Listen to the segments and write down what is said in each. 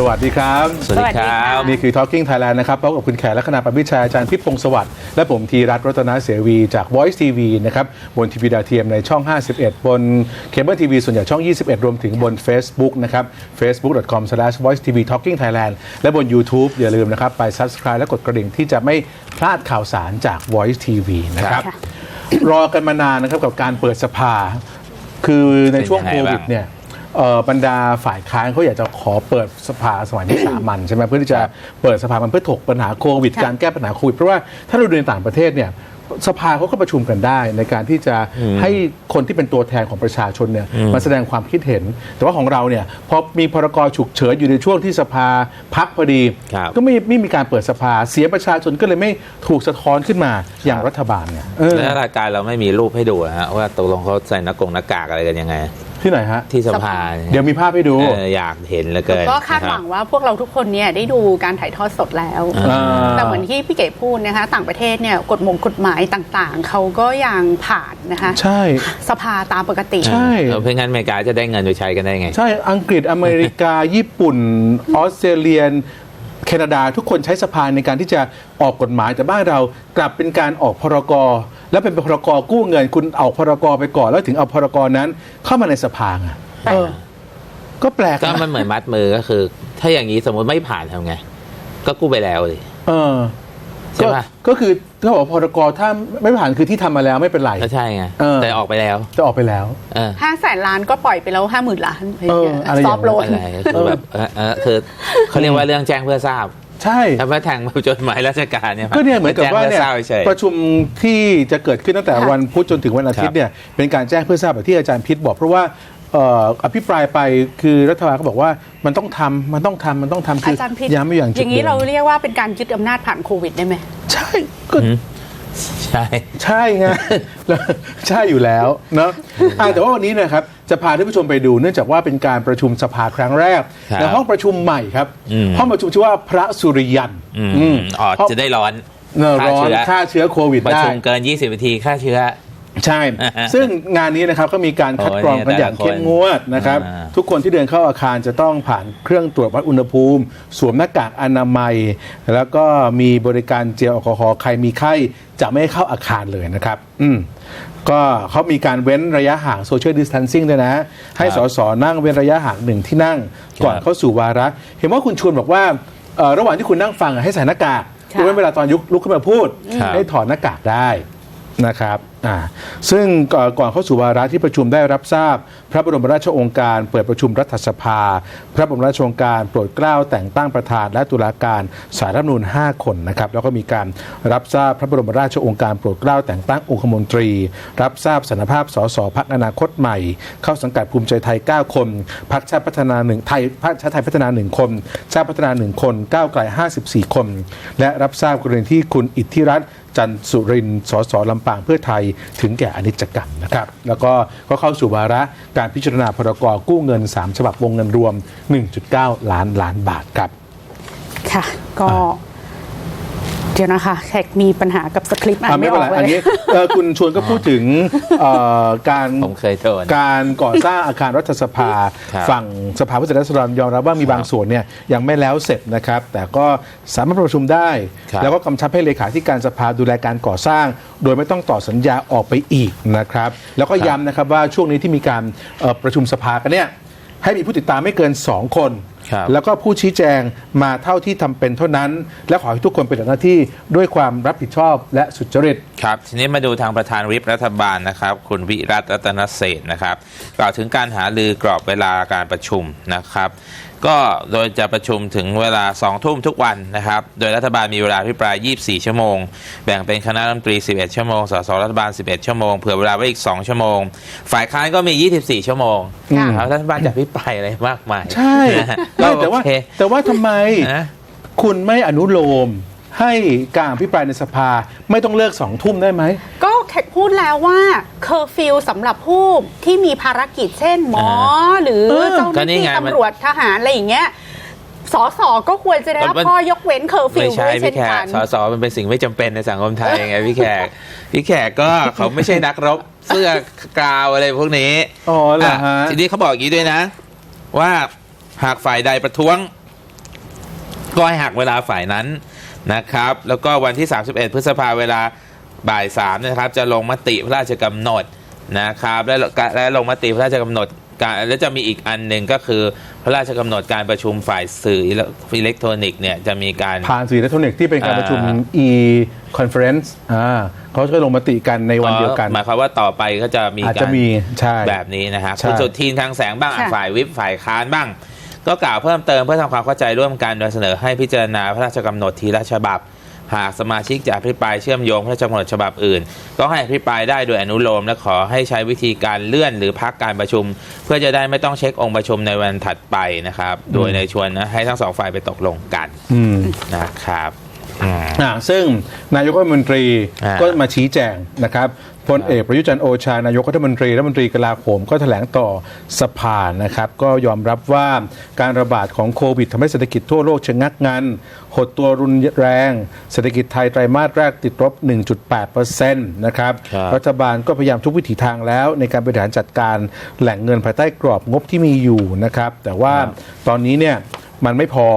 สวัสดีครับ สวัสดีครับ นี่คือ Talking Thailand นะครับพบกับคุณแขกและคณะปวิชัยอาจารย์พิษพงศ์สวัสดิ์และผมธีรัตน์รัตนเสวีจาก Voice TV นะครับ บนทีวีดาวเทียมในช่อง 51 บนเคเบิลทีวีส่วนใหญ่ช่อง 21 รวมถึงบน Facebook นะครับ facebook.com/voicetvtalkingthailand และบน YouTube อย่าลืมนะครับ ไป Subscribe และกดกระดิ่งที่จะไม่พลาดข่าวสารจาก Voice TV นะครับค่ะรอกันมานานนะครับกับการเปิดสภา คือในช่วงเป็นโคยังไงวิดบ้างเนี่ยเอ่อ บรรดาฝ่ายค้านเขาอยากจะขอเปิดสภาสมัยที่สามัญใช่ไหมเพื่อที่จะเปิดสภามันเพื่อถกปัญหาโควิดการแก้ปัญหาโควิดเพราะว่าถ้าเราดูในต่างประเทศเนี่ยสภาเขาก็ประชุมกันได้ในการที่จะให้คนที่เป็นตัวแทนของประชาชนเนี่ยมาแสดงความคิดเห็น แต่ว่าของเราเนี่ยพอมีพรกฉุกเฉินอยู่ในช่วงที่สภาพักพอดีครับก็ไม่ไม่มีการเปิดสภาเสียงประชาชนก็เลยไม่ถูกสะท้อนขึ้นมาอย่างรัฐบาลเนี่ยเออแล้วรายการเราไม่มีรูปให้ดูอะฮะว่าตกลงเขาใส่หน้ากงหน้ากากอะไรกันยังไง ที่ไหนฮะ ที่สภาเดี๋ยวมีภาพให้ดู เอออยากเห็นเหลือเกินก็คาดหวังนะรับ ว่าพวกเราทุกคนเนี่ยได้ดูการถ่ายทอดสดแล้ว อ่า แต่เหมือนที่พี่เก๋พูดนะคะ ต่างประเทศเนี่ยกฎหมงกฎหมายต่างๆ เขาก็ยังผ่านนะคะใช่ สภาตามปกติ ใช่ เออเพราะงั้นอเมริกาจะได้เงินไปใช้กันได้ไง ใช่อังกฤษอเมริกา ญี่ปุ่น ออสเตรเลียน แคนาดาทุกคนใช้สภาในการที่จะออกกฎหมายแต่บ้านเรากลับเป็นการออกพรกแล้วเป็นพรกกู้เงิน คุณออกพรกไปก่อนแล้วถึงเอาพรกนั้นเข้ามาในสภาไงเอะก็แปลกก็มันเหมือนมัดมือก็คือ ถ้าอย่างนี้สมมติไม่ผ่านทำไง ก็กู้ไปแล้วเลยเออ ใช่ปะก็ก็คือถ้าบอกว่าพรกถ้าไม่ผ่านคือที่ทำมาแล้วไม่เป็นไรก็ใช่ไงเออแต่ออกไปแล้วจะออกไปแล้วเออห้าแสนล้านก็ปล่อยไปแล้วห้าหมื่นล้านเอออะไรอย่างซนั้อนฟโลนอะไรคือแบบเออเออคือเขาเรียกว่าเรื่องแจ้งเพื่อทราบใช่ถ้าไม่แทงมาจดหมายราชการเนี่ยก็เนี่ยเหมือนกับว่าเนี่ยแจ้งพื่อทรบเฉยประชุมที่จะเกิดขึ้นตั้งแต่ค่ะวันพุธจนถึงวันอาทิตย์เนี่ยเป็นการแจ้งเพื่อทราบแบบที่อาจารย์พิษบอกเพราะว่าเอ่ออภิปรายไปคือรัฐบาลก็บอกว่ามันต้องทำมันต้องทำมันต้องทำคือาจารย์พิษย้ำไม่อย่างอจุดย่างนี้ดิมเราเรียกว่าเป็นการยึดอำนาจผ่านโควิดได้ไหม ใช่ก็ ใช่ ใช่ไง แล้วใช่อยู่แล้วเนาะอะแต่ว่าวันนี้นะครับ จะพาท่านผู้ชมไปดูเนื่องจากว่าเป็นการประชุมสภาครั้งแรกครับในห้องประชุมใหม่ครับ อืม ห้องประชุมชื่อว่าพระสุริยันอืมอืมอ๋อห้องจะได้ร้อนเนอะร้อนฆ่าเชื้อฆ่าเชื้อโควิดประได้ชุมเกิน 20นาทีฆ่าเชื้อ ใช่ ซึ่งงานนี้นะครับก็มีการคัดกรองกันอย่างเข้มงวดนะครับอ่าทุกคนที่เดินเข้าอาคารจะต้องผ่านเครื่องตรวจวัดอุณหภูมิ สวมหน้ากากอนามัย แล้วก็มีบริการเจลแอลกอฮอล์ใครมีไข้จะไม่ให้เข้าอาคารเลยนะครับ อืมก็เขามีการเว้นระยะห่างโซเชียลดิส a ทนซิ่งด้วยนะ ให้สสนั่งเว้นระยะห่างหนึ่งที่นั่ง ก่อนครับเข้าสู่วาระ เห็นว่าคุณชวนบอกว่าเอ่อระหว่างที่คุณนั่งฟังอะให้ใส่หน้ากากค่ะยกเว้นเวลาตอนยุกลุกขึ้นมาพูดครับให้ถอดหน้ากากได้นะครับอ่าซึ่งก่อนเข้าสู่วาระที่ประชุมได้รับทราบ พระบรมราชองค์การเปิดประชุมรัฐสภา พระบรมราชองค์การโปรดเกล้าแต่งตั้งประธานและตุลาการสารรัฐมนูญ5คนนะครับแล้วก็มีการรับทราบพระบรมราชองค์การโปรดเกล้าแต่งตั้งองคมนตรี รับทราบสารภาพสสพักอนาคตใหม่ เข้าสังกัดภูมิใจไทย 9 คนพักชาติพัฒนาหนึ่งไทยพักชาติไทยพัฒนา1คน ชาติพัฒนา1คนก้าวไกล54 คน และรับทราบกรณีที่คุณอิทธิรัตน์จันสุรินทร์สสลำปางเพื่อไทยถึงแก่อนิจกรรมนะครับ แล้วก็ก็เข้าสู่วาระการพิจารณาพรกกู้เงิน 3 ฉบับวงเงินรวม 1.9 ล้านล้านบาทครับ ค่ะ ก็ เดี๋ยวนะคะแขกมีปัญหากับสคริปต์อ่าอะนไม่ไม่เป็นอไรอกเลอันยนี้เอ่อคุณชวนก็พูดถึงเอ่อการผมเคยโดนการก่อสร้างอาคารรัฐสภาครับฝั่งสภาผู้แทนราษฎรยอมรับว่ามีบางส่วนเนี่ยยังไม่แล้วเสร็จนะครับ แต่ก็สามารถประชุมได้ครับแล้วก็กำชับให้เลขาธิการสภาดูแลการก่อสร้าง โดยไม่ต้องต่อสัญญาออกไปอีกนะครับ แล้วก็ย้ำนะครับว่าช่วงนี้ที่มีการเอ่อประชุมสภากันเนี่ยให้มีผู้ติดตามไม่เกิน 2 คนครับ แล้วก็ผู้ชี้แจงมาเท่าที่ทำเป็นเท่านั้น และขอให้ทุกคนปฏิบัติหน้าที่ด้วยความรับผิดชอบและสุจริตครับทีนี้มาดูทางประธานวิปรัฐบาลนะครับ คุณวิรัตรัตนเศรษฐ์นะครับ กล่าวถึงการหาลือกรอบเวลาการประชุมนะครับ ก็โดยจะประชุมถึงเวลา 2 ทุ่มทุกวันนะครับ โดยรัฐบาลมีเวลาพิปราย 24 ชั่วโมง แบ่งเป็นคณะรัฐมนตรี 11 ชั่วโมง สสรัฐบาล 11 ชั่วโมง เผื่อเวลาไว้อีก 2 ชั่วโมง ฝ่ายค้านก็มี 24 ชั่วโมงค่ะครับรัฐบาลจะพิปรายอะไรมากมาย ใช่นะฮะไม่แต่ว่าโอเคแต่ว่าทำไมนะคุณไม่อนุโลม ให้การอภิปรายในสภาไม่ต้องเลิกสองทุ่มได้ไหม ก็แขกพูดแล้วว่าเคอร์ฟิวสำหรับผู้ที่มีภารกิจเช่นหมอ หรือเออเจ้าหก็น้านี่ที่ไงมันตำรวจทหารอะไรอย่างเงี้ยสอสอก็ควรจะได้รับมันข้อยกเว้นเคอร์ฟิไม่วใช่ด้วยเช่พี่นแขกักนสสมันเป็นสิ่งไม่จำเป็นในสังคมไทยไงพี่แขก พี่แขกก็เขาไม่ใช่นักรบเสื้อกราวอะไรพวกนี้ อ๋อเหรอฮะะทีนี้เขาบอกอย่างนี้ด้วยนะ ว่าหากฝ่ายใดประท้วง ก็ให้หักเวลาฝ่ายนั้น นะครับ แล้วก็วันที่ 31 พฤษภาเวลาบ่าย3นะครับ จะลงมติพระราชกำหนดนะครับและและลงมติพระราชกำหนดการแล้วจะมีอีกอันหนึ่งก็คือพระราชกำหนดการประชุมฝ่ายสื่ออิเล็กทรอนิกส์เนี่ยจะมีการผ่านสื่ออิเล็กทรอนิกส์ที่เป็นการประชุมอ่า e conference อ่าเขาจะลงมติกันในวันเดียวกันหมายความว่าต่อไปก็จะมีอาจการจะมีใช่แบบนี้นะฮะใช่คุณสุทีนทางแสงบ้างอะค่ะฝ่ายวิปฝ่ายค้านบ้าง ก็กล่าวเพิ่มเติมเพื่อทำความเข้าใจร่วมกันโดยเสนอให้พิจารณาพระราชกำหนดทีละฉบับ หากสมาชิกจะอภิปรายเชื่อมโยงพระราชกำหนดฉบับอื่น ก็ให้อภิปรายได้โดยอนุโลมและขอให้ใช้วิธีการเลื่อนหรือพักการประชุม เพื่อจะได้ไม่ต้องเช็คองค์ประชุมในวันถัดไปนะครับ โดยในชวนนะให้ทั้งสองฝ่ายไปตกลงกันอืมนะครับอืมอ่าซึ่งนายกรัฐมนตรีอ่าก็มาชี้แจงนะครับ พลเอกประยุจันทร์โอชานายกรัฐมนตรีรัฐมนตรีกลาโหมก็แถลงต่อสภานะครับ ก็ยอมรับว่าการระบาดของโควิดทำให้เศรษฐกิจทั่วโลกชะงักงัน หดตัวรุนแรง เศรษฐกิจไทยไตรมาสแรกติดลบ 1.8%นะครับครับรัฐบาลก็พยายามทุกวิถีทางแล้ว ในการบริหารจัดการแหล่งเงินภายใต้กรอบงบที่มีอยู่นะครับ แต่ว่าตอนนี้เนี่ยมันไม่พอ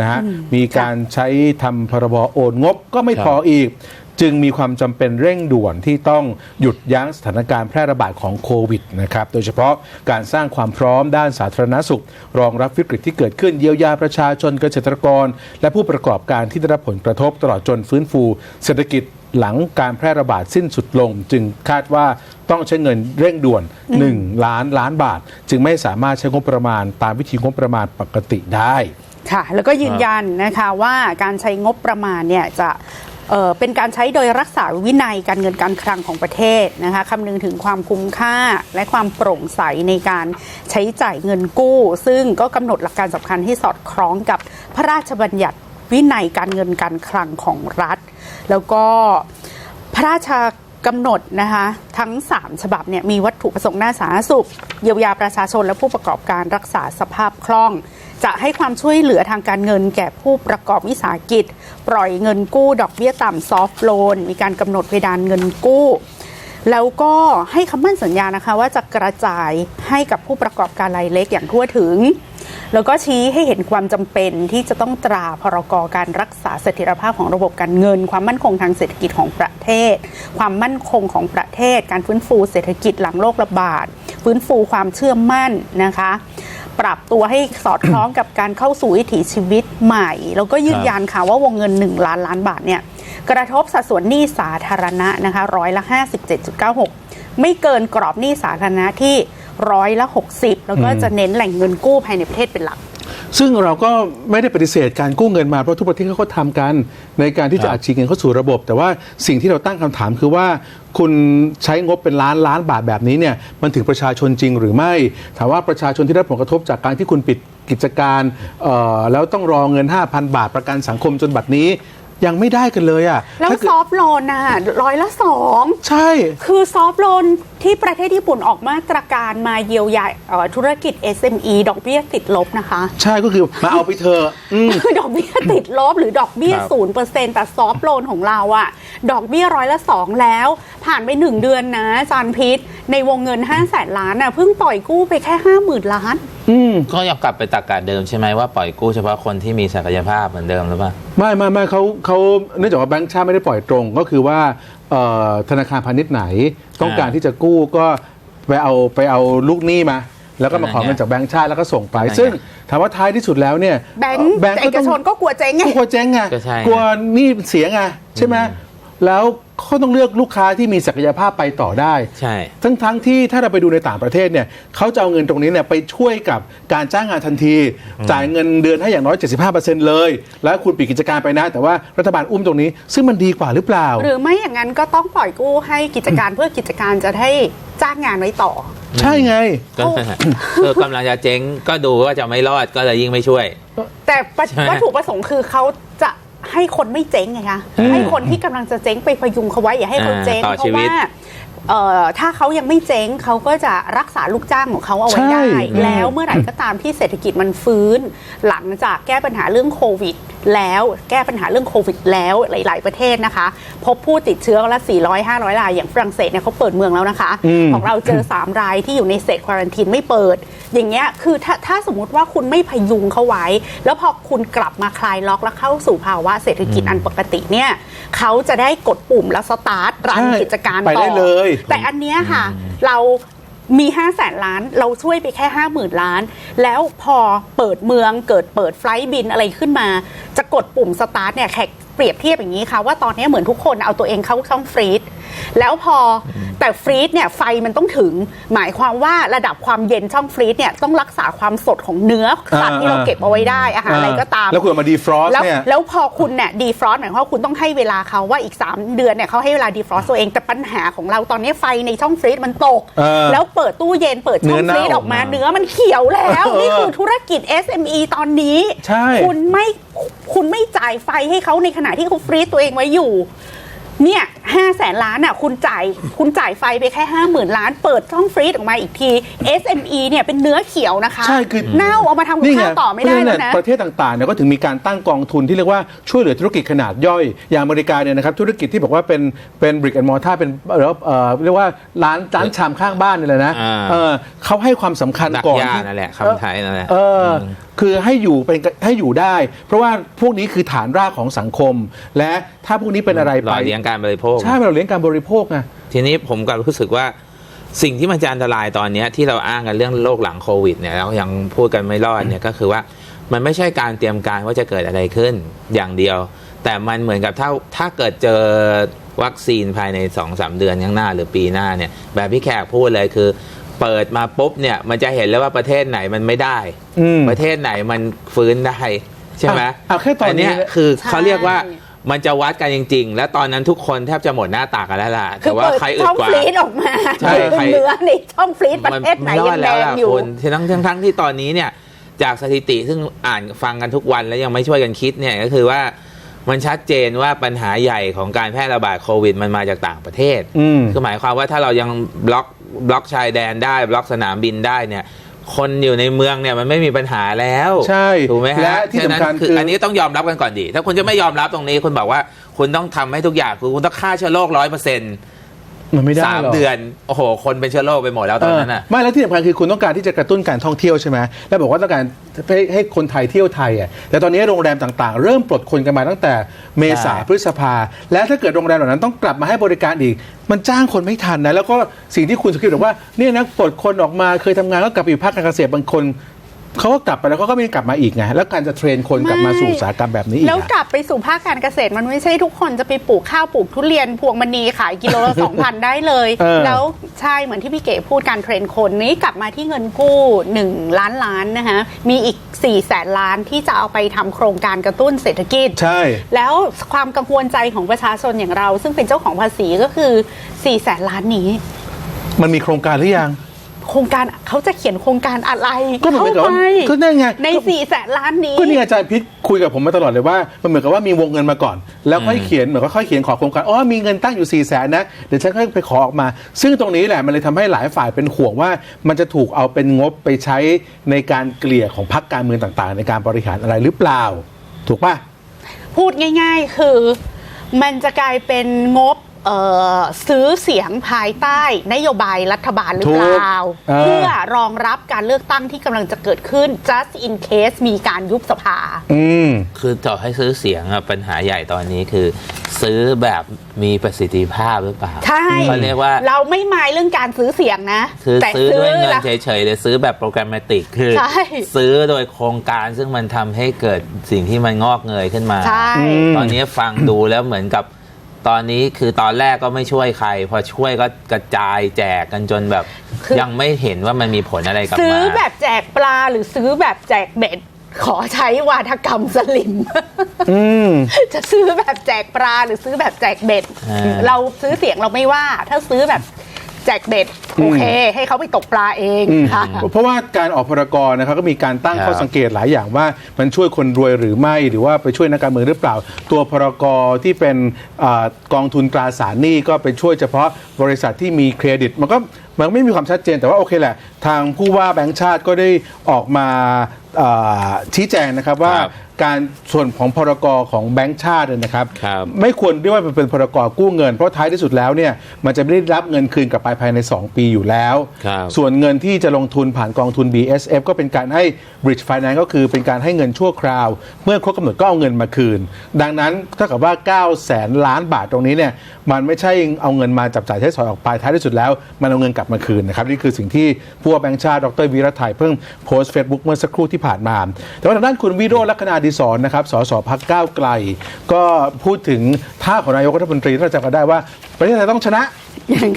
นะฮะมีการใช้ทำพรบโอนงบก็ไม่พออีก จึงมีความจำเป็นเร่งด่วนที่ต้องหยุดยั้งสถานการณ์แพร่ระบาดของโควิดนะครับโดยเฉพาะการสร้างความพร้อมด้านสาธารณสุข รองรับวิกฤตที่เกิดขึ้นเยียวยาประชาชนเกษตรกร และผู้ประกอบการที่ได้รับผลกระทบตลอดจนฟื้นฟู เศรษฐกิจหลังการแพร่ระบาดสิ้นสุดลง จึงคาดว่าต้องใช้เงินเร่งด่วน 1 ล้านล้านบาท จึงไม่สามารถใช้งบประมาณตามวิธีงบประมาณปกติได้ค่ะแล้วก็ยืนยันนะคะว่าการใช้งบประมาณเนี่ยจะ เป็นการใช้โดยรักษาวินัยการเงินการคลังของประเทศนะคะคำนึงถึงความคุ้มค่าและความโปร่งใสในการใช้จ่ายเงินกู้ ซึ่งก็กำหนดหลักการสำคัญที่สอดคล้องกับพระราชบัญญัติวินัยการเงินการคลังของรัฐ แล้วก็พระราช กำหนดนะคะทั้ง 3 ฉบับเนี่ยมีวัตถุประสงค์ด้านสาธารณสุข เยียวยาประชาชนและผู้ประกอบการรักษาสภาพคล่อง จะให้ความช่วยเหลือทางการเงินแก่ผู้ประกอบวิสาหกิจ ปล่อยเงินกู้ดอกเบี้ยต่ำซอฟท์โลน มีการกำหนดเพดานเงินกู้ แล้วก็ให้คำมั่นสัญญานะคะว่าจะกระจายให้กับผู้ประกอบการรายเล็กอย่างทั่วถึง แล้วก็ชี้ให้เห็นความจำเป็นที่จะต้องตราพรกการรักษาเสถียรภาพของระบบการเงิน ความมั่นคงทางเศรษฐกิจของประเทศ ความมั่นคงของประเทศ การฟื้นฟูเศรษฐกิจหลังโรคระบาดฟื้นฟูความเชื่อมั่นนะคะปรับตัวให้สอดคล้องกับการเข้าสู่วิถีชีวิตใหม่ แล้วก็ยืนยันค่ะว่าวงเงิน 1 ล้านล้านบาทเนี่ยกระทบสัดส่วนหนี้สาธารณะนะคะร้อยละ 57.96 ไม่เกินกรอบหนี้สาธารณะที่ ร้อยละ60 แล้วก็จะเน้นแหล่งเงินกู้ภายในประเทศเป็นหลัก ซึ่งเราก็ไม่ได้ปฏิเสธการกู้เงินมาเพราะทุกประเทศเขาก็ทำกันในการที่จะครับอัดฉีดเงินเข้าสู่ระบบ แต่ว่าสิ่งที่เราตั้งคำถามคือว่า คุณใช้งบเป็นล้านล้านบาทแบบนี้เนี่ยมันถึงประชาชนจริงหรือไม่ ถามว่าประชาชนที่ได้รับผลกระทบจากการที่คุณปิดกิจการเอ่อแล้วต้องรอเงิน 5,000 บาทประกันสังคมจนบัดนี้ ยังไม่ได้กันเลยอะแล้วถ้าเกิซดอฟท์โลนน่ะร้อยละสองใช่ คือซอฟท์โลนที่ประเทศญี่ปุ่นออกมาตรการมาเยียวยาเอ่อธุรกิจ SME ดอกเบี้ยติดลบนะคะ ใช่ก็คือมาเอาไปเถอะอืมคือดอกเบี้ยติดลบหรือดอกเบี้ยครับศูนย์เปอร์เซ็นต์แต่ซอฟท์โลนของเราอะดอกเบี้ยร้อยละสองแล้ว ผ่านไปหนึ่งเดือนนะอาจารย์พิษ ในวงเงิน5้าแสนล้านอะเพิ่งปล่อยกู้ไปแค่ห้าหมื่นล้าน อืมก็ยังกลับไปตากาศเดิมใช่ไหมว่าปล่อยกู้เฉพาะคนที่มีศักยภาพเหมือนเดิมหรือเปล่า ไม่ไม่ไม่เขาเขาเนื่องจากว่าแบงก์ชาติไม่ได้ปล่อยตรง ก็คือว่าเอ่อธนาคารพาณิชย์ไหน ต้องการอ่าที่จะกู้ก็ไปเอาไปเอาลูกหนี้มา แล้วก็มาขอเงินจากแบงก์ชาติแล้วก็ส่งไปนั่นไงซึ่งถามว่าท้ายที่สุดแล้วเนี่ยแบงก์แบงก์เอกชนก็กลัวเจ๊งไงก็กลัวเจ๊งไงก็ใช่ไง กลัวหนี้เสียไงใช่ไหมแล้ว เขาต้องเลือกลูกค้าที่มีศักยภาพไปต่อได้ ใช่ ทั้งทั้งที่ถ้าเราไปดูในต่างประเทศเนี่ยเขาจะเอาเงินตรงนี้เนี่ยไปช่วยกับการจ้างงานทันที จ่ายเงินเดือนให้อย่างน้อย 75%เลย แล้วคุณปิดกิจการไปนะ แต่ว่ารัฐบาลอุ้มตรงนี้ ซึ่งมันดีกว่าหรือเปล่า หรือไม่อย่างนั้นก็ต้องปล่อยกู้ให้กิจการเพื่อกิจการจะได้จ้างงานไว้ต่อ ใช่ไงก็เออกำลังจะเจ๊งก็ดูว่าจะไม่รอดก็เลยยิ่งไม่ช่วย แต่ประใช่วัตถุประสงค์คือเขาจะ ให้คนไม่เจ๊งไงคะอืมให้คนที่กำลังจะเจ๊งไปพยุงเขาไว้อย่าให้เขาเจ๊งอ่าต่อเพชีราะวิตว่าเอ่อถ้าเขายังไม่เจ๊งเขาก็จะรักษาลูกจ้างของเขาเอาไว้ใช่ได้อืมแล้วเมื่อไหร่ก็ตามที่เศรษฐกิจมันฟื้น หลังจากแก้ปัญหาเรื่องโควิด แล้วแก้ปัญหาเรื่องโควิดแล้วหลาย ๆ ประเทศนะคะ พบผู้ติดเชื้อละ 400 500 ราย อย่างฝรั่งเศสเนี่ยเขาเปิดเมืองแล้วนะคะอืมของเราเจอ 3 รายที่อยู่ในเซตควอรันทีนไม่เปิด อย่างเงี้ยคือถ้าถ้าสมมุติว่าคุณไม่พยุงเขาไว้ แล้วพอคุณกลับมาคลายล็อกแล้วเข้าสู่ภาวะเศรษฐกิจอันปกติเนี่ยเขาจะได้กดปุ่มแล้วสตาร์ทรันใช่กิจการไปต่ได้อเลย แต่อันเนี้ยค่ะ เรา มี5 0 0แสนล้าน เราช่วยไปแค่ 5 0,000 ล้าน แล้วพอเปิดเมืองเกิดเปิดไฟล์บินอะไรขึ้นมา จะกดปุ่มสตาร์ทเนี่ยแขก เปรียบเทียบอย่างนี้ค่ะว่าตอนนี้เหมือนทุกคนเอาตัวเองเข้าช่องฟรีดแล้วพอแต่ฟรีดเนี่ยไฟมันต้องถึง หมายความว่าระดับความเย็นช่องฟรีดเนี่ยต้องรักษาความสดของเนื้อสัตว์ที่เราเก็บเอาไว้ได้อาหารอะไรก็ตาม แล้วคุณเอามาดีฟรอสแล้วเนี่ยแล้วพอคุณเนี่ยดีฟรอสหมายความว่าคุณต้องให้เวลาเขาว่าอีก 3 เดือนเนี่ยเขาให้เวลาดีฟรอสตัวเองแต่ปัญหาของเราตอนนี้ไฟในช่องฟรีซมันตกเออแล้วเปิดตู้เย็นเปิดช่องเนื้อฟเน่ารีซออกมาเนื้อมันเขียวแล้วเออนี่คือธุรกิจ SME ตอนนี้ใช่คุณไม่ คุณไม่จ่ายไฟให้เขาในขณะที่เขาฟรีซตัวเองไว้อยู่ เนี่ยห้าแสนล้านอะคุณจ่ายคุณจ่ายไฟไปแค่ห้าหมื่นล้าน เปิดช่องฟรีซออกมาอีกที SME เนี่ยเป็นเนื้อเขียวนะคะใช่คือเน่าเอามาทำกับนี่ไงข้าวต่อไม่ได้เพราะฉะแล้นั้วนนะ ประเทศต่างๆเนี่ยก็ถึงมีการตั้งกองทุนที่เรียกว่าช่วยเหลือธุรกิจขนาดย่อย อย่างอเมริกาเนี่ยนะครับธุรกิจที่บอกว่าเป็นเป็นบริกแอนมอร์ท่าเป็นเอ่อเอ่อเรียกว่าร้านร้านชามข้างบ้านนี่แหละนะอ่าเออ เขาให้ความสำคัญดักก่อนยาที่นั่นแหละคำไทยนั่นแหละเอออ คือให้อยู่เป็นให้อยู่ได้ เพราะว่าพวกนี้คือฐานรากของสังคม และถ้าพวกนี้เป็นอะไรหไปล่อเลี้ยงการบริโภคใช่เราเลี้ยงการบริโภคไงทีนี้ผมก็รู้สึกว่าสิ่งที่มันจะอันตรายตอนเนี้ยที่เราอ้างกันเรื่องโรคหลังโควิดเนี่ยแล้วยังพูดกันไม่รอดเนี่ยก็คือว่ามันไม่ใช่การเตรียมการว่าจะเกิดอะไรขึ้นอย่างเดียว แต่มันเหมือนกับถ้าถ้าเกิดเจอวัคซีนภายใน2อสเดือนข้างหน้าหรือปีหน้าเนี่ยแบบพี่แขกพูดเลยคือ เปิดมาปุ๊บเนี่ยมันจะเห็นเลยว่าประเทศไหนมันไม่ได้ อืม ประเทศไหนมันฟื้นได้ใช่ไหมอะเอาแค่ตอนนี้ เยคือใช่ เขาเรียกว่ามันจะวัดกันจริง ๆ แล้วตอนนั้นทุกคนแทบจะหมดหน้าตากันแล้วล่ะคืแต่อว่าเปิดใครอึดช่องกว่า ฟรีดออกมาใช่ดูใคร เนื้อในช่องฟรีดประเทศไหนมัยังแดม่รองล่ะอยู่ คุณทั้งทั้งทั้งที่ตอนนี้เนี่ยจากสถิติซึ่งอ่านฟังกันทุกวันแล้วยังไม่ช่วยกันคิดเนี่ยก็คือว่ามันชัดเจนว่าปัญหาใหญ่ของการแพร่ระบาดโควิด มันมาจากต่างประเทศ อืม คือหมายความว่าถ้าเรายังบล็อก บล็อกชายแดนได้บล็อกสนามบินได้เนี่ย คนอยู่ในเมืองเนี่ยมันไม่มีปัญหาแล้วใช่ถูกไหมฮะและที่สำคัญฉะนั้นคือคืออัอันนี้ต้องยอมรับกันก่อนดีถ้าคุณจะไม่ยอมรับตรงนี้คุณบอกว่า คุณต้องทำให้ทุกอย่างคือคุณต้องฆ่าเชื้อโรคร้อยเปอร์เซ็นต์ มันไม่ได้สามหรอก เดือน โอ้โห คนเป็นเชื้อโรคไปหมดแล้วตอนนั้นน่ะ เออไม่แล้วที่สำคัญคือคุณต้องการที่จะกระตุ้นการท่องเที่ยวใช่ไหมแล้วบอกว่าต้องการให้ให้คนไทยเที่ยวไทยอะแต่ตอนนี้โรงแรมต่างๆ เริ่มปลดคนกันมาตั้งแต่เมษาใช่ พฤษภา และถ้าเกิดโรงแรมเหล่านั้นต้องกลับมาให้บริการอีก มันจ้างคนไม่ทันนะแล้วก็สิ่งที่คุณสกิลบอกว่าเนี่ยนะปลดคนออกมาเคยทำงานก็กลับไปอยู่ภาคการเกษตรบางคน เขาก็กลับไปแล้วเขาก็ไม่กลับมาอีกไงแล้วการจะเทรนคนกลับมาสู่อุตสาหกรรมแบบนี้อีกแล้วอะกลับไปสู่ภาคการเกษตรมันไม่ใช่ทุกคนจะไปปลูกข้าวปลูกทุเรียนพวงมณีขายกิโลละสองพันได้เลยเออแล้วใช่เหมือนที่พี่เก๋พูดการเทรนคนนี้กลับมาที่เงินกู้1ล้านล้านนะคะมีอีก4ี่แสนล้านที่จะเอาไปทำโครงการกระตุ้นเศรษฐกิจใช่ แล้วความกังวลใจของประชาชนอย่างเรา ซึ่งเป็นเจ้าของภาษีก็คือ4ี่แสนล้านนี้ มันมีโครงการหรือยัง โครงการเขาจะเขียนโครงการอะไรก็เหมือนกับว่าเข้าไปก็นั่นไง ในก็4ี่แสนล้านนี้ ก็นี่อาจารย์พิษคุยกับผมมาตลอดเลยว่ามันเหมือนกับว่ามีวงเงินมาก่อน แล้วค่อยเขียนเหมือนก็ค่อยเขียนขอโครงการอ๋อมีเงินตั้งอยู่4ี่แสนนะเดี๋ยวฉันค่อยไปขอออกมา ซึ่งตรงนี้แหละมันเลยทำให้หลายฝ่ายเป็นห่วงว่า มันจะถูกเอาเป็นงบไปใช้ในการเกลี่ยของพรรคการเมืองต่างๆ ในการบริหารอะไรหรือเปล่า ถูกป่ะ พูดง่าย ๆ คือ มันจะกลายเป็นงบเอ่อ ซื้อเสียงภายใต้นโยบายรัฐบาลหรือเปล่าถูกเออเพื่อรองรับการเลือกตั้งที่กำลังจะเกิดขึ้น just in case มีการยุบสภาอืมคือต่อให้ซื้อเสียงอะปัญหาใหญ่ตอนนี้คือ ซื้อแบบมีประสิทธิภาพหรือเปล่าใช่เขาเรียกว่าเราไม่หมายเรื่องการซื้อเสียงนะคือแต่ซื้อด้วยเงินละเฉยๆเลยซื้อแบบโปรแกรมติกคือใช่ซื้อโดยโครงการซึ่งมันทำให้เกิดสิ่งที่มันงอกเงยขึ้นมาใช่อืมตอนนี้ฟังดูแล้วเหมือนกับ ตอนนี้คือตอนแรกก็ไม่ช่วยใคร พอช่วยก็กระจายแจกกันจนแบบ คือ ยังไม่เห็นว่ามันมีผลอะไรกลับมาซื้อแบบแจกปลาหรือซื้อแบบแจกเบ็ด ขอใช้วาทกรรมสลิม อืม จะซื้อแบบแจกปลาหรือซื้อแบบแจกเบ็ด อ่า เราซื้อเสียงเราไม่ว่า ถ้าซื้อแบบ แจกเบ็ดโอเค ให้เขาไปตกปลาเองค่ะ เพราะว่าการออกพรกรนะครับก็มีการตั้งครับข้อสังเกตหลายอย่างว่ามันช่วยคนรวยหรือไม่หรือว่าไปช่วยนักการเมืองหรือเปล่า ตัวพรกรที่เป็นอากองทุนตราสารหนี้ก็ไปช่วยเฉพาะบริษัทที่มีเครดิตมันก็มันไม่มีความชัดเจนแต่ว่าโอเคแหละ ทางผู้ว่าแบงก์ชาติก็ได้ออกมาอ่า ชี้แจงนะครับว่าครับการส่วนของพรกรของแบงก์ชาติเนี่ยนะครับ ครับ ไม่ควรเรียกว่ามันเป็นพรกรกู้เงิน เพราะท้ายที่สุดแล้วเนี่ยมันจะไม่ได้รับเงินคืนกลับไปภายใน 2 ปีอยู่แล้ว ครับ ส่วนเงินที่จะลงทุนผ่านกองทุน BSF ก็เป็นการให้ Bridge Finance ก็คือเป็นการให้เงินชั่วคราว เมื่อครบกำหนดก็เอาเงินมาคืน ดังนั้นเท่ากับว่า9แสนล้านบาทตรงนี้เนี่ยมันไม่ใช่เอาเงินมาจับจ่ายใช้สอยออกไปท้ายที่สุดแล้ว มันเอาเงินกลับมาคืนนะครับนี่คือสิ่งที่ผู้ว่าแบงค์ชาติดรวีระไทยเพิ่งโพสต์ Facebook เมื่อสักครู่ที่ผ่านมา แต่ว่าทางด้านคุณวิโรจน์ลักษณาดิศรนะครับสสพักก้าวไกล ก็พูดถึงท่าของนายกรัฐมนตรีที่เราจำกันได้ว่า ประเทศไทยต้องชนะ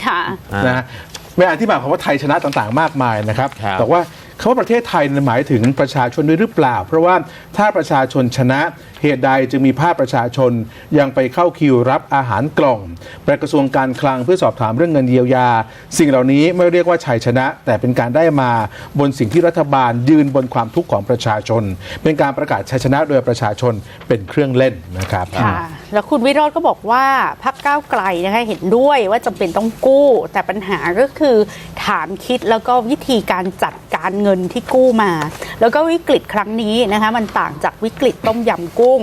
ค่ะอ่านนะฮะไม่อ่านที่มาของว่าไทยชนะต่างๆ มากมายนะครับครับแต่ว่า คำว่าประเทศไทยนั้นหมายถึงประชาชนด้วยหรือเปล่า เพราะว่าถ้าประชาชนชนะเหตุใดจึงมีภาพประชาชนยังไปเข้าคิวรับอาหารกล่องไปกระทรวงการคลังเพื่อสอบถามเรื่องเงินเยียวยา สิ่งเหล่านี้ไม่เรียกว่าชัยชนะ แต่เป็นการได้มาบนสิ่งที่รัฐบาลยืนบนความทุกข์ของประชาชน เป็นการประกาศชัยชนะโดยประชาชนเป็นเครื่องเล่นนะครับค่ะแล้วคุณวิโรธก็บอกว่าพักก้าวไกลนะคะเห็นด้วยว่าจำเป็นต้องกู้ แต่ปัญหาก็คือฐานคิดแล้วก็วิธีการจัด การเงินที่กู้มา แล้วก็วิกฤตครั้งนี้นะคะมันต่างจากวิกฤตต้มยำกุ้ง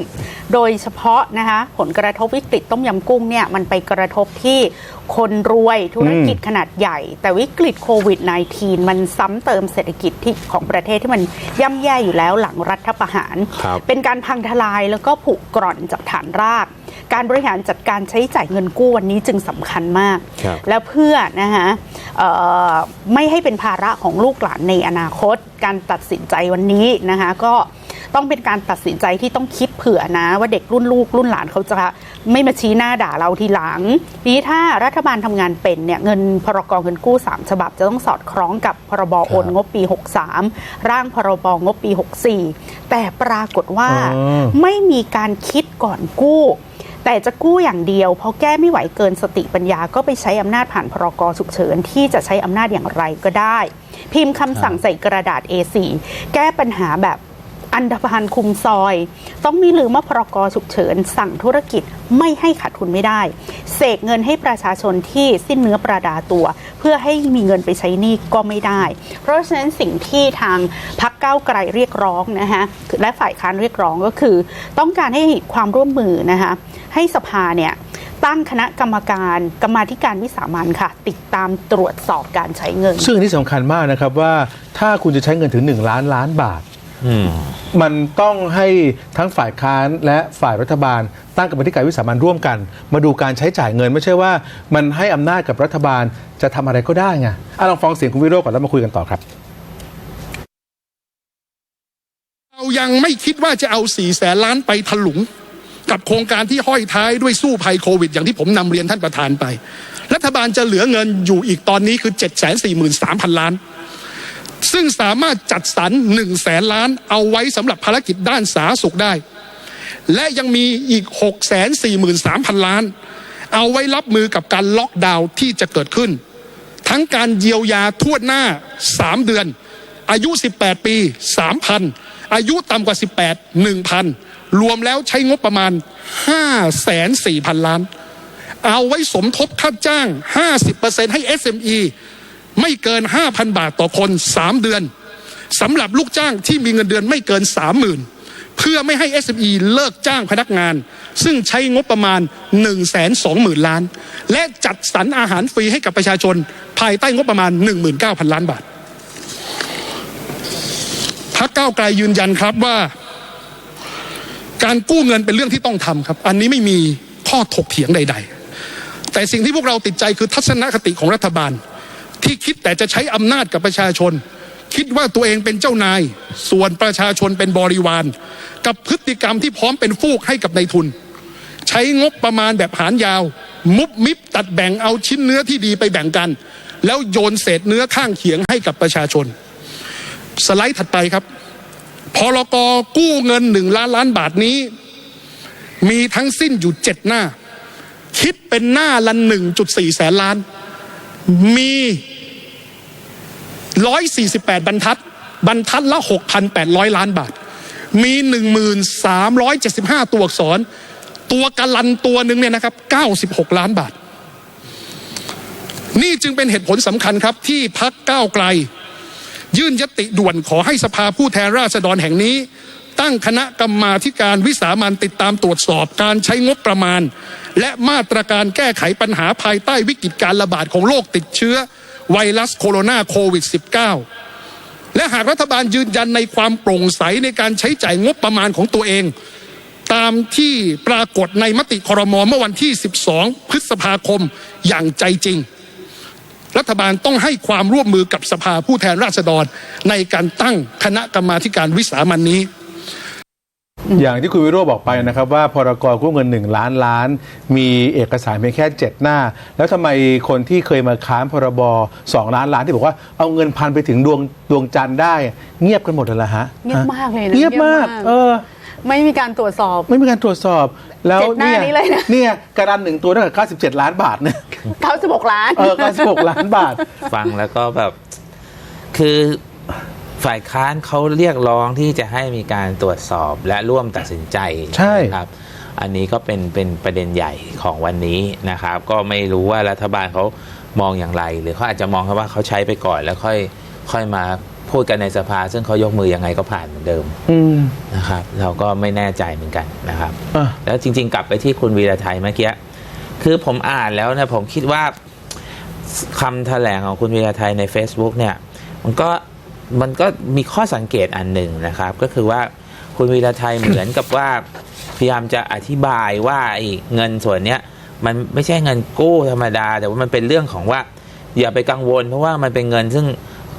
โดยเฉพาะนะคะผลกระทบวิกฤตต้มยำกุ้งเนี่ยมันไปกระทบที่คนรวยธุรกิจขนาดใหญ่ แต่วิกฤตโควิด -19 มันซ้ำเติมเศรษฐกิจที่ของประเทศที่มันย่ำแย่อยู่แล้วหลังรัฐประหารครับเป็นการพังทลายแล้วก็ผุกร่อนจากฐานราก การบริหารจัดการใช้จ่ายเงินกู้วันนี้จึงสำคัญมากครับและเพื่อนะคะเอ่อไม่ให้เป็นภาระของลูกหลานในอนาคต การตัดสินใจวันนี้นะคะก็ต้องเป็นการตัดสินใจที่ต้องคิดเผื่อนะ ว่าเด็กรุ่นลูกรุ่นหลานเขาจะไม่มาชี้หน้าด่าเราทีหลังนี้ถ้ารัฐบาลทำงานเป็นเนี่ยเงินพรกเงินกู้ 3 ฉบับ จะต้องสอดคล้องกับพรบโอนงบปี 63 ร่างพรบงบปี 64 แต่ปรากฏว่าอ๋อไม่มีการคิดก่อนกู้ แต่จะกู้อย่างเดียว เพอแก้ไม่ไหวเกินสติปัญญาก็ไปใช้อำนาจผ่านพรกฉุกเฉินที่จะใช้อำนาจอย่างไรก็ได้ พิมพ์คำสั่งใส่กระดาษ A4 แก้ปัญหาแบบอันดพานคุมซอย ต้องมีลืมว่าพรกฉุกเฉิน สั่งธุรกิจไม่ให้ขาดทุนไม่ได้ เสกเงินให้ประชาชนที่สิ้นเนื้อประดาตัว เพื่อให้มีเงินไปใช้หนี้ก็ไม่ได้ เพราะฉะนั้นสิ่งที่ทางพักเก้าไกลเรียกร้องนะคะและฝ่ายค้านเรียกร้องก็คือ ต้องการให้ความร่วมมือนะคะ ให้สภาเนี่ยตั้งคณะกรรมการกรรมาธิการวิสามันค่ะ ติดตามตรวจสอบการใช้เงิน ซึ่งอันนี้สำคัญมากนะครับว่าถ้าคุณจะใช้เงินถึง 1 ล้านล้านบาทอืมมันต้องให้ทั้งฝ่ายค้านและฝ่ายรัฐบาล ตั้งกรรมธิการวิสามันร่วมกัน มาดูการใช้จ่ายเงิน ไม่ใช่ว่า มันให้อำนาจกับรัฐบาลจะทำอะไรก็ได้ไงอะลองฟังเสียงคุณวิโรจน์ก่อนแล้วมาคุยกันต่อครับ เรายังไม่คิดว่าจะเอา4ี่แสนล้านไปถลุง กับโครงการที่ห้อยท้ายด้วยสู้ภัยโควิด อย่างที่ผมนำเรียนท่านประธานไป รัฐบาลจะเหลือเงินอยู่อีกตอนนี้คือ 7 4 3 0 0 0 ล้าน ซึ่งสามารถจัดสรร1แสนล้านเอาไว้สำหรับภารกิจด้านสาธารณสุขได้ และยังมีอีก 6 4 3 0 0 0 ล้าน เอาไว้รับมือกับการล็อกดาวน์ที่จะเกิดขึ้น ทั้งการเยียวยาทั่วหน้า 3 เดือน อายุ 18 ปี 3,000 อายุต่ำกว่า 18 1,000 รวมแล้วใช้งบประมาณ 5,400,000 ล้าน เอาไว้สมทบค่าจ้าง 50%ให้ SME ไม่เกิน 5,000 บาทต่อคน 3 เดือนสำหรับลูกจ้างที่มีเงินเดือนไม่เกิน 30,000 เพื่อไม่ให้ SME เลิกจ้างพนักงาน ซึ่งใช้งบประมาณ 120,000 ล้าน และจัดสรรอาหารฟรีให้กับประชาชน ภายใต้งบประมาณ 19,000 ล้านบาท พักเก้าไกลยืนยันครับว่า การกู้เงินเป็นเรื่องที่ต้องทำครับ อันนี้ไม่มีข้อถกเถียงใด ๆ แต่สิ่งที่พวกเราติดใจคือทัศนคติของรัฐบาล ที่คิดแต่จะใช้อำนาจกับประชาชน คิดว่าตัวเองเป็นเจ้านาย ส่วนประชาชนเป็นบริวาร กับพฤติกรรมที่พร้อมเป็นฟูกให้กับนายทุน ใช้งบประมาณแบบหารยาว มุบมิบตัดแบ่งเอาชิ้นเนื้อที่ดีไปแบ่งกัน แล้วโยนเศษเนื้อข้างเคียงให้กับประชาชน สไลด์ถัดไปครับพรกกู้เงินหนึ่งล้านล้านบาทนี้ มีทั้งสิ้นอยู่เจ็ดหน้า คิดเป็นหน้าละหนึ่งจุดสี่แสนล้าน มี148บรรทัด บรรทัดละ6,800ล้านบาท มี1,375ตัวอักษร ตัวกะลันตัวหนึ่งเนี่ยนะครับ96ล้านบาท นี่จึงเป็นเหตุผลสำคัญครับที่พักก้าวไกล ยื่นยติด่วนขอให้สภาผู้แทนราษฎรแห่งนี้ ตั้งคณะกรรมาธิการวิสามันติดตามตรวจสอบการใช้งบประมาณ และมาตรการแก้ไขปัญหาภายใต้วิกฤตการระบาดของโรคติดเชื้อ ไวรัสโคโรนาโควิด -19 และหากรัฐบาลยืนยันในความโปร่งใสในการใช้จ่ายงบประมาณของตัวเอง ตามที่ปรากฏในมติครมเมื่อวันที่ 12 พฤษภาคมอย่างใจจริง รัฐบาลต้องให้ความร่วมมือกับสภาผู้แทนราษฎร ในการตั้งคณะกรรมาธิการวิสามันนี้อย่างที่คุณวิโรจน์บอกไปนะครับว่าพรกกู้เงิน 1 ล้านล้าน มีเอกสารเพียงแค่ 7 หน้า แล้วทำไมคนที่เคยมาค้านพรบ 2 ล้านล้านที่บอกว่าเอาเงินพันไปถึงดวงดวงจันทร์ได้ เงียบกันหมดเลยละฮะเงียบมากเลยนะเงียบมากเงียบมากเออ ไม่มีการตรวจสอบ ไม่มีการตรวจสอบแล้วเจ็ดหน้านี้เลยนะ เนี่ยกระดันหนึ่งตัวตั้งแต่97 ล้านบาทเนี่ย96ล้าน เออ96ล้านบาท ฟังแล้วก็แบบ คือฝ่ายค้านเขาเรียกร้องที่จะให้มีการตรวจสอบและร่วมตัดสินใจใช่ นะครับ อันนี้ก็เป็นเป็นประเด็นใหญ่ของวันนี้นะครับ ก็ไม่รู้ว่ารัฐบาลเขามองอย่างไร หรือเขาอาจจะมองแค่ว่าเขาใช้ไปก่อนแล้วค่อยค่อยมา พูดกันในสภา ซึ่งเขายกมือยังไงก็ผ่านเหมือนเดิมอืม นะครับ เราก็ไม่แน่ใจเหมือนกันนะครับ อะ แล้วจริง ๆ กลับไปที่คุณวีระไทยเมื่อกี้คือผมอ่านแล้วเนี่ยผมคิดว่าคำแถลงของคุณวีระไทยใน Facebook เนี่ย มันก็มันก็มีข้อสังเกตอันหนึ่งนะครับ ก็คือว่าคุณวีระไทย เหมือนกับว่าพยายามจะอธิบายว่าไอ้เงินส่วนเนี้ยมันไม่ใช่เงินกู้ธรรมดา แต่ว่ามันเป็นเรื่องของว่า อย่าไปกังวล เพราะว่ามันเป็นเงินซึ่ง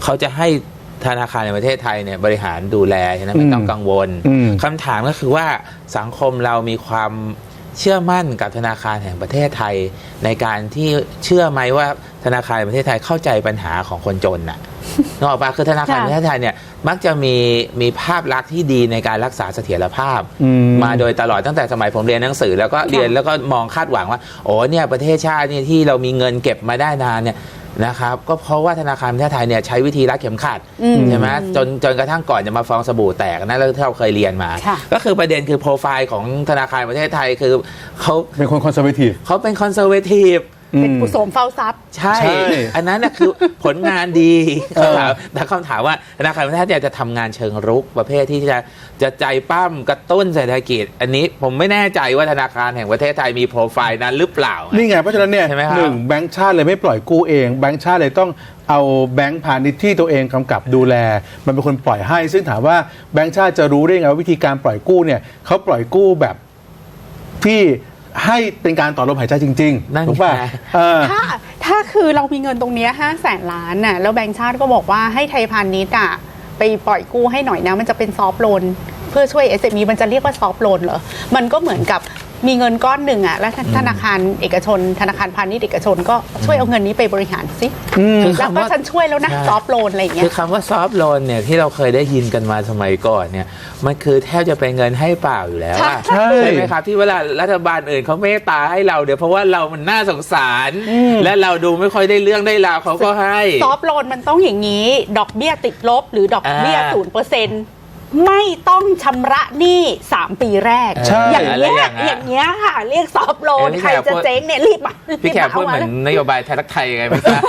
เขาจะให้ ธนาคารในประเทศไทยเนี่ยบริหารดูแลฉะนั้นไม่ต้องกังวลอืมคำถามก็คือว่าสังคมเรามีความเชื่อมั่นกับธนาคารแห่งประเทศไทย ในการที่เชื่อไหมว่าธนาคารแห่งประเทศไทยเข้าใจปัญหาของคนจนน่ะนกออกปะคือธนาคารค่ะแห่งประเทศไทยเนี่ยมักจะมีมีภาพลักษณ์ที่ดีในการรักษาเสถียรภาพอืมมาโดยตลอดตั้งแต่สมัยผมเรียนหนังสือ แล้วก็เรียนแล้วก็มองคาดหวังว่าโอ้เนี่ยประเทศชาติเนี่ยที่เรามีเงินเก็บมาได้นานเนี่ย นะครับก็เพราะว่าธนาคารแห่งประเทศไทยเนี่ยใช้วิธีรัดเข็มขัดอืมใช่ไหมจนจนกระทั่งก่อนจะมาฟองสบู่แตกนะแล้วที่เราเคยเรียนมา ค่ะ ก็คือประเด็นคือโปรไฟล์ของธนาคารประเทศไทยคือเขาเป็นคนคอนเซอร์เวทีฟ เขาเป็นคอนเซอร์เวทีฟ เป็นกุศลเฝ้าทรัพย์ ใช่ ใช่อันนั้นนะคือผลงานดีเออ คำถามแต่คำถามว่าธนาคารประเทศไทยจะทำงานเชิงรุกประเภทที่จะจะใจปั้มกระตุ้นเศรษฐกิจ อันนี้ผมไม่แน่ใจว่าธนาคารแห่งประเทศไทยมีโปรไฟล์นั้นหรือเปล่า นี่ไงเพราะฉะนั้นเนี่ยใช่ไหมครับหนึ่งแบงก์ชาติเลยไม่ปล่อยกู้เองแบงก์ชาติเลยต้องเอาแบงก์พาณิชย์ที่ตัวเองกำกับดูแล มันเป็นคนปล่อยให้ ซึ่งถามว่าแบงก์ชาติจะรู้ได้ไงว่าวิธีการปล่อยกู้เนี่ยเขาปล่อยกู้แบบที่ ให้เป็นการต่อลมหายใจจริงนั่นๆถูกป่ะไง เออ ถ้าถ้าคือเรามีเงินตรงเนี้ห้าแสนล้านน่ะแล้วแบงก์ชาติก็บอกว่าให้ไทยพาณิชย์อะไปปล่อยกู้ให้หน่อยนะ มันจะเป็นซอฟต์โลนเพื่อช่วย SME มันจะเรียกว่าซอฟต์โลนเหรอ มันก็เหมือนกับ มีเงินก้อนหนึ่งอะแล้วธนาคารเอกชน ธนาคารพาณิชย์เอกชนก็ช่วยเอาเงินนี้ไปบริหารสิคือแล้วคำก็ว่าฉันช่วยแล้วนะใช่ซอฟต์โลนอะไรอย่างเงี้คืยอคำว่าซอฟต์โลนเนี่ยที่เราเคยได้ยินกันมาสมัยก่อนเนี่ยมันคือแทบจะเป็นเงินให้เปล่าอยู่แล้วอะใช่ใช่ไหมครับที่เวลารัฐบาลอื่นเขาเมตตาให้เราเดี๋ยวเพราะว่าเรามันน่าสงสาร และเราดูไม่ค่อยได้เรื่องได้ราวเขาก็ให้ซอฟต์โลนมันต้องอย่างนี้ ดอกเบี้ยติดลบ หรือดอกเบี้ยอ่าศูนย์เปอร์เซ็นต์ ไม่ต้องชำระหนี้สามปีแรก ใช่ อย่างเงี้ยอะไรอย่างเงี้ยอย่างเงี้ยค่ะ เรียกซอฟต์โลนเออพี่ใครแขกจะพูดเจ๊งเนี่ยรีบมาพี่แขกรีบพูดมาเหมือนเอามานโยบายไทยรักไทยไงไม่ทราบ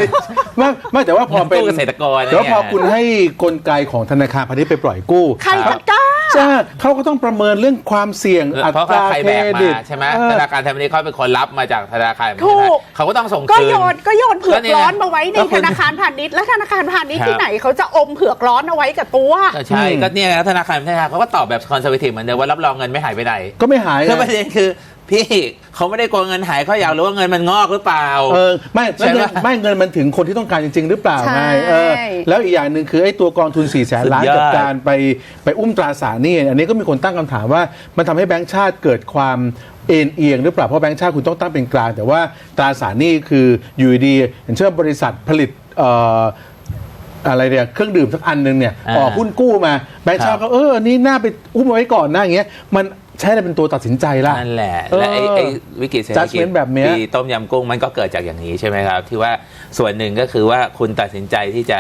ไม่ไม่แต่ว่าพอเป็นกู้เกษตรกรแล้วพอเนี่ยคุณให้กลไกของธนาคารพาณิชย์ไปปล่อยกู้ ใครจะกล้า ใช่เขาก็ต้องประเมินเรื่องความเสี่ยงอัเพราะตราใครเคแบรกดิตมาใช่ไหมเออ ธนาคารไทยพาณิชย์เขาเป็นคนรับมาจากธนาคารถูก เขาก็ต้องส่งก็คืน โยนก็โยนเผือกร้อนมาไว้ในแล้วคุธณนาคารพาณิชย์แล้วธนาคารพาณิชย์ครับ ที่ไหนเขาจะอมเผือกร้อนเอาไว้กับตัว ก็ใช่อืมก็เนี่ยนะธนาคารธนาคารเขาก็ตอบแบบคอนเซอร์วทีฟเหมือนเดิมว่ารับรองเงินไม่หายไปไหนก็ไม่หายคือไงประเด็นคือ พี่เขาไม่ได้กลัวเงินหายเขาอยากรู้ว่าเงินมันงอกหรือเปล่า เออไม่แล้วเงินใช่ไหมไม่เงินมันถึงคนที่ต้องการจริง ๆ หรือเปล่าใช่ไงเออแล้วอีกอย่างหนึ่งคือไอ้ตัวกองทุน4ี่แสนล้านสุดยอด กับการไปไปอุ้มตราสารหนี่อันนี้ก็มีคนตั้งคำถามว่ามันทำให้แบงก์ชาติเกิดความเอ็นเอียงหรือเปล่าเพราะแบงก์ชาติคุณต้องตั้งเป็นกลาง แต่ว่าตราสารหนี่คืออยู่ดีๆอย่างเช่นบริษัทผลิตเอ่ออะไรเนี่ยเครื่องดื่มสักอันหนึ่งเนี่ยอ่า ออกหุ้นกู้มาแบงก์ชาติครัก็บเอออันนี้น่าไปอุ้มเอาไว้ก่อนนะอย่างเงี้ยมัน ใช้อะไรเป็นตัวตัดสินใจล่ะ นั่นแหละเออและไอ้ไอ้วิกฤตเศรษฐกิจ judgment แบบเนี้ย ปีต้มยำกุ้งมันก็เกิดจากอย่างนี้ใช่ไหมครับ ที่ว่าส่วนหนึ่งก็คือว่าคุณตัดสินใจที่จะ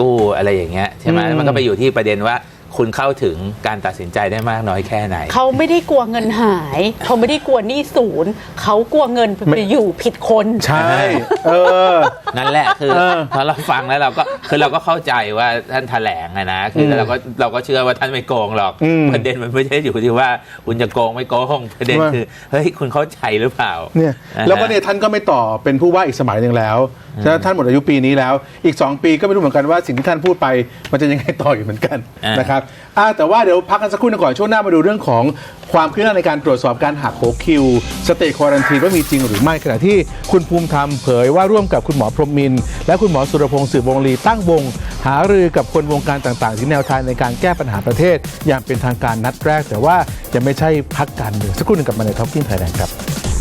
กู้อะไรอย่างเงี้ยใช่ไหมอืม มันก็ไปอยู่ที่ประเด็นว่า คุณเข้าถึงการตัดสินใจได้มากน้อยแค่ไหน เขาไม่ได้กลัวเงินหาย เขาไม่ได้กลัวหนี้ศูนย์ เขากลัวเงินไปอยู่ผิดคน ใช่ เออ นั่นแหละคือเออพอเราฟังแล้วเราก็คือเราก็เข้าใจว่าท่านแถลงอะนะคืออมเราก็เราก็เชื่อว่าท่านไม่โกงหรอกอืมประเด็นมันไม่ใช่อยู่ที่ว่า คุณจะโกงไม่โกงประเด็นว่าคือเฮ้ยคุณเข้าใจหรือเปล่าเนี่ยะฮะแล้วก็เนี่ยท่านก็ไม่ต่อเป็นผู้ว่าอีกสมัยหนึ่งแล้วแล้วท่านหมดอายุปีนี้แล้ว อีก 2 ปีก็ไม่รู้เหมือนกันว่าสิ่งที่ท่านพูดไปมันจะยังไงต่ออยู่เหมือนกันอ่านนะครับอ่าแต่ว่าเดี๋ยวพักกันสักครู่หนึงก่อนช่วงหน้ามาดูเรื่องของความคืบหน้าในการตรวจสอบการหักโหคิว สเตจควอรันทีว่ามีจริงหรือไม่ขณะที่คุณภูมิธรรมเผยว่าร่วมกับคุณหมอพรหมมินทร์และคุณหมอสุรพงศ์สืบวงลีตั้งวง หารือกับคนวงการต่างๆถึงแนวทางในการแก้ปัญหาประเทศ อย่างเป็นทางการนัดแรก แต่ว่าจะไม่ใช่พักการเมืองสักครู่หนึ่งกลับมาในท็อปกิ้งไทยแลนด์ครับ